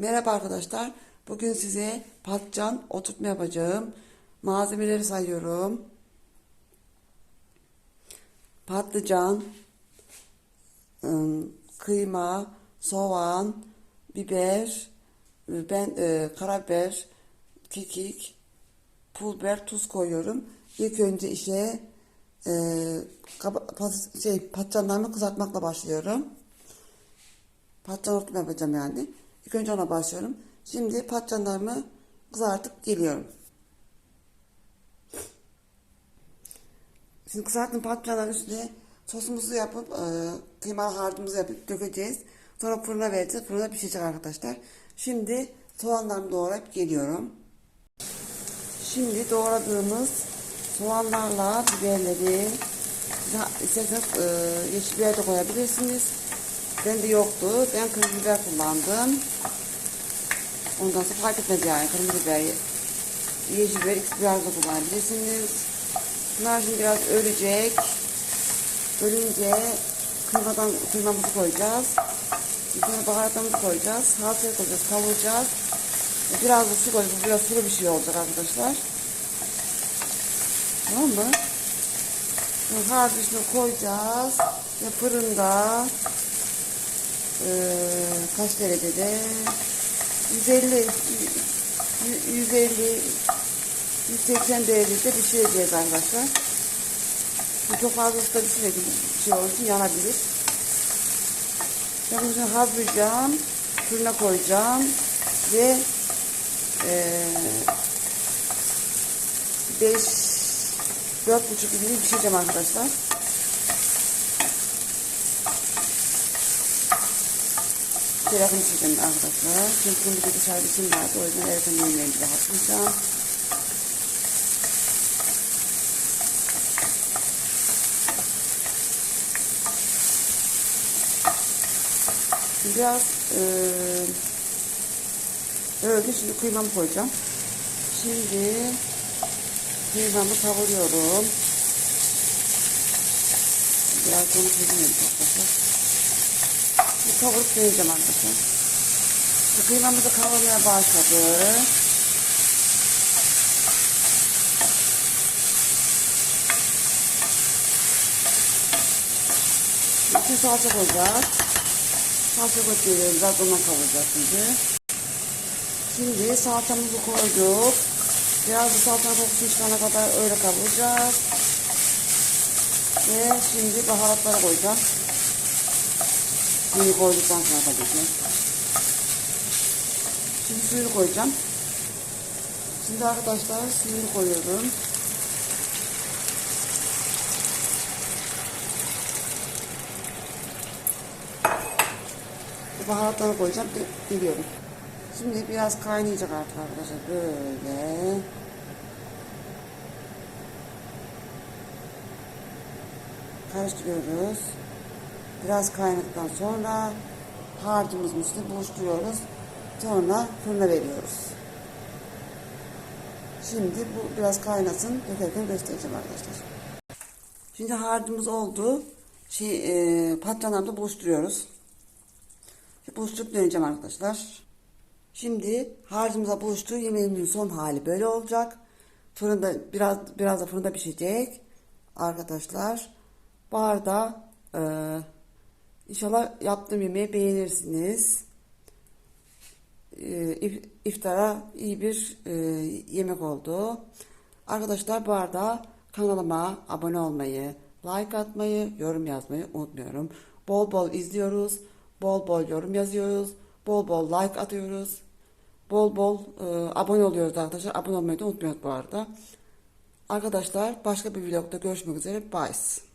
Merhaba arkadaşlar. Bugün size patlıcan oturtma yapacağım. Malzemeleri sayıyorum. Patlıcan, ım, kıyma, soğan, biber, ben e, karabiber, kekik, pul biber, tuz koyuyorum. İlk önce işe e, pat- şey, patlıcanlarımı kızartmakla başlıyorum. Patlıcan oturtma yapacağım yani. İlk önce ona başlıyorum. Şimdi patlıcanlarımı kızartıp geliyorum. Şimdi kızarttığım patlıcanların üstüne sosumuzu yapıp e, kıymalı harcımızı yapıp dökeceğiz. Sonra fırına vereceğiz. Fırına pişecek arkadaşlar. Şimdi soğanlarımı doğrayıp geliyorum. Şimdi doğradığımız soğanlarla biberleri isterseniz e, yeşil biber de koyabilirsiniz. Bende yoktu. Ben kırmızı biber kullandım. Ondan sonra fark etmez yani kırmızı biber, yeşil biber, ikisi biber de kullanabilirsiniz. Bunlar şimdi biraz ölecek. Ölünce kıymadan kıymamızı koyacağız. Sonra baharatlarımızı koyacağız. Salçaya koyacağız, kavuracağız. Biraz da su koyacağız. Biraz sulu bir şey olacak arkadaşlar. Tamam mı? Şimdi harcı üstüne koyacağız. Ve fırında eee kaç derecede? 150 150 180 derecede pişireceğiz arkadaşlar. Bu çok fazla ısıda pişirmek şey olduğu için yanabilir. Ben bunu hazırlayacağım. Fırına koyacağım. Ve eee 5 4 buçuk gibi pişireceğim arkadaşlar. Telefon pişireceğim arkadaşlar. Çünkü bugün bir de işim vardı. O yüzden erken yemeğimi de hazırlayacağım. Biraz eee öyle şimdi kıymamı koyacağım. Şimdi kıymamı kavuruyorum. Biraz onu koyayım arkadaşlar. Bu kavurup koyacağım arkadaşlar. Bu kıymamız da kavurmaya başladı. İçine salça koyacağız. Salça koyuyoruz. Biraz ondan kavuracağız şimdi. Şimdi salçamızı koyduk. Biraz da salçanın kokusu çıkana kadar öyle kavuracağız. Ve şimdi baharatları koyacağım. Suyu koyduktan sonra tabii. Şimdi suyunu koyacağım. Şimdi arkadaşlar suyunu koyuyorum. Baharatları koyacağım. Ge- Geliyorum. Şimdi biraz kaynayacak artık arkadaşlar. Böyle. Karıştırıyoruz. Biraz kaynadıktan sonra harcımızın üstüne buluşturuyoruz. Sonra fırına veriyoruz. Şimdi bu biraz kaynasın. Dökerken göstereceğim arkadaşlar. Şimdi harcımız oldu. Şey, e, patlıcanlarımızı buluşturuyoruz. Buluşturup döneceğim arkadaşlar. Şimdi harcımıza buluştu. Yemeğimizin son hali böyle olacak. Fırında biraz biraz da fırında pişecek. Arkadaşlar. Bu arada e, inşallah yaptığım yemeği beğenirsiniz. E, if- iftara iyi bir e, yemek oldu. Arkadaşlar bu arada kanalıma abone olmayı, like atmayı, yorum yazmayı unutmuyorum. Bol bol izliyoruz, bol bol yorum yazıyoruz, bol bol like atıyoruz. Bol bol e, abone oluyoruz arkadaşlar. Abone olmayı da unutmuyoruz bu arada. Arkadaşlar başka bir vlogda görüşmek üzere. Bye.